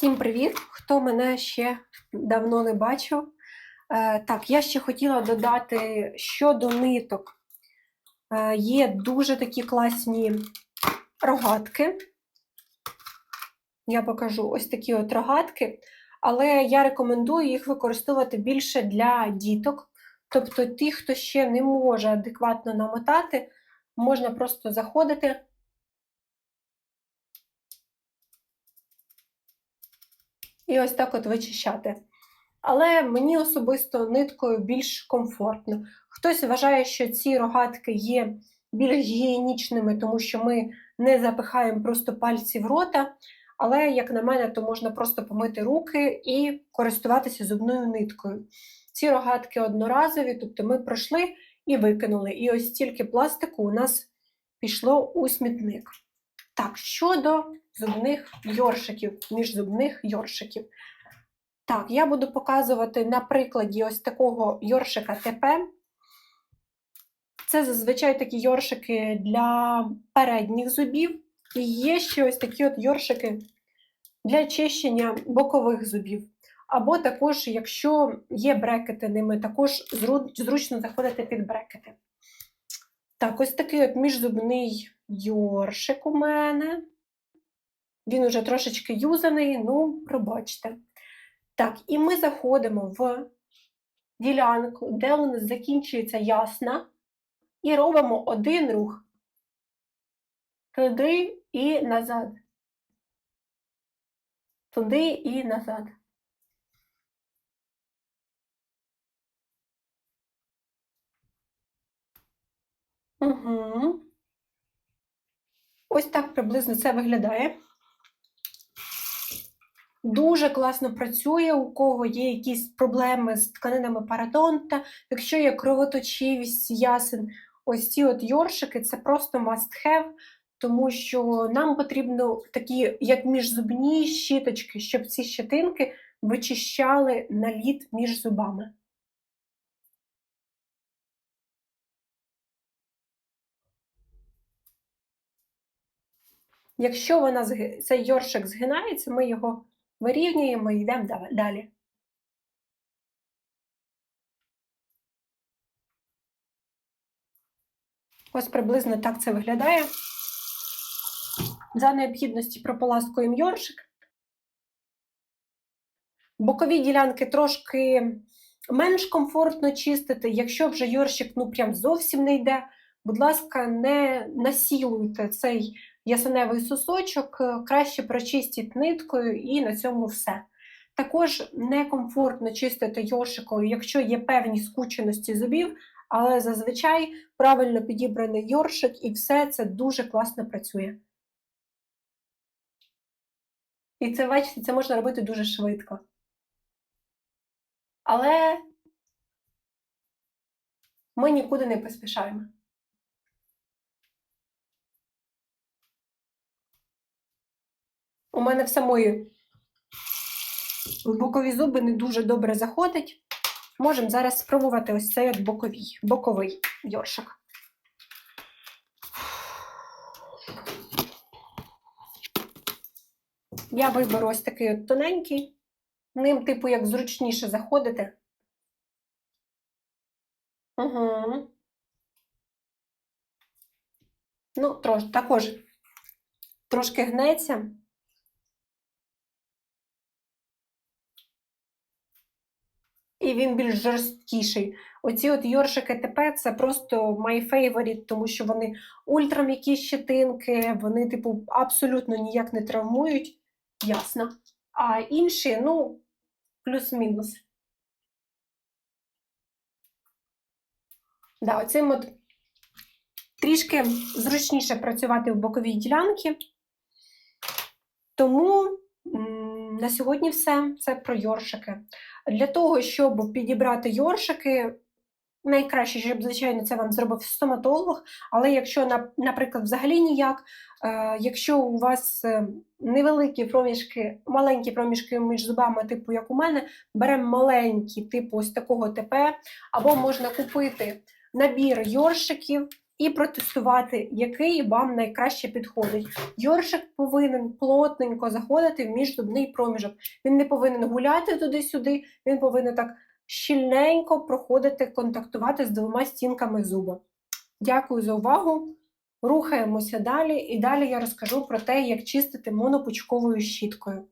Всім привіт! Хто мене ще давно не бачив. Е, так, я ще хотіла додати щодо ниток. Е, є дуже такі класні рогатки. Я покажу ось такі от рогатки, але я рекомендую їх використовувати більше для діток. Тобто, ті, хто ще не може адекватно намотати, можна просто заходити. І ось так от вичищати. Але мені особисто ниткою більш комфортно. Хтось вважає, що ці рогатки є більш гігієнічними, тому що ми не запихаємо просто пальці в рота. Але, як на мене, то можна просто помити руки і користуватися зубною ниткою. Ці рогатки одноразові, тобто ми пройшли і викинули. І ось стільки пластику у нас пішло у смітник. Так, щодо зубних йоршиків, міжзубних йоршиків. Так, я буду показувати на прикладі ось такого йоршика ТП. Це зазвичай такі йоршики для передніх зубів. І є ще ось такі от йоршики для чищення бокових зубів. Або також, якщо є брекети ними, також зручно заходити під брекети. Так, ось такий от міжзубний йоршик у мене. Він уже трошечки юзаний, ну, пробачте. Так, і ми заходимо в ділянку, де у нас закінчується ясна, і робимо один рух. Туди і назад. Туди і назад. Угу. Ось так приблизно це виглядає. Дуже класно працює, у кого є якісь проблеми з тканинами парадонта, якщо є кровоточивість ясен, ось ці от йоршики це просто must have, тому що нам потрібно такі, як міжзубні щіточки, щоб ці щетинки вичищали наліт між зубами. Якщо вона, цей йоршик згинається, ми його вирівнюємо і йдемо далі. Ось приблизно так це виглядає. За необхідності прополаскуємо йоршик. Бокові ділянки трошки менш комфортно чистити. Якщо вже йоршик ну прям зовсім не йде, будь ласка, не насілуйте цей ясеневий сосочок, е, краще прочистіть ниткою і на цьому все. Також некомфортно чистити йоршикою, якщо є певні скученості зубів, але зазвичай правильно підібраний йоршик і все це дуже класно працює. І це, бачите, це можна робити дуже швидко. Але ми нікуди не поспішаємо. У мене в самої бокові зуби не дуже добре заходить. Можемо зараз спробувати ось цей от боковий, боковий йоршик. Я виберу ось такий от тоненький, ним, типу, як зручніше заходити. Угу. Ну, трош, також трошки гнеться. І він більш жорсткіший. Оці от Йоршики ТП це просто my favorite, тому що вони ультрам'які щетинки, вони, типу, абсолютно ніяк не травмують, ясно. А інші, ну, плюс-мінус. Да, оцим от трішки зручніше працювати в боковій ділянці. Тому на сьогодні все. Це про йоршики. Для того, щоб підібрати йоршики, найкраще, щоб, звичайно, це вам зробив стоматолог, але якщо, наприклад, взагалі ніяк, е, якщо у вас е, невеликі проміжки, маленькі проміжки між зубами, типу як у мене, беремо маленькі, типу ось такого ТП, або можна купити набір йоршиків і протестувати, який вам найкраще підходить. Йоршик повинен плотненько заходити в міжзубний проміжок. Він не повинен гуляти туди-сюди, він повинен так щільненько проходити, контактувати з двома стінками зуба. Дякую за увагу. Рухаємося далі, і далі я розкажу про те, як чистити монопучковою щіткою.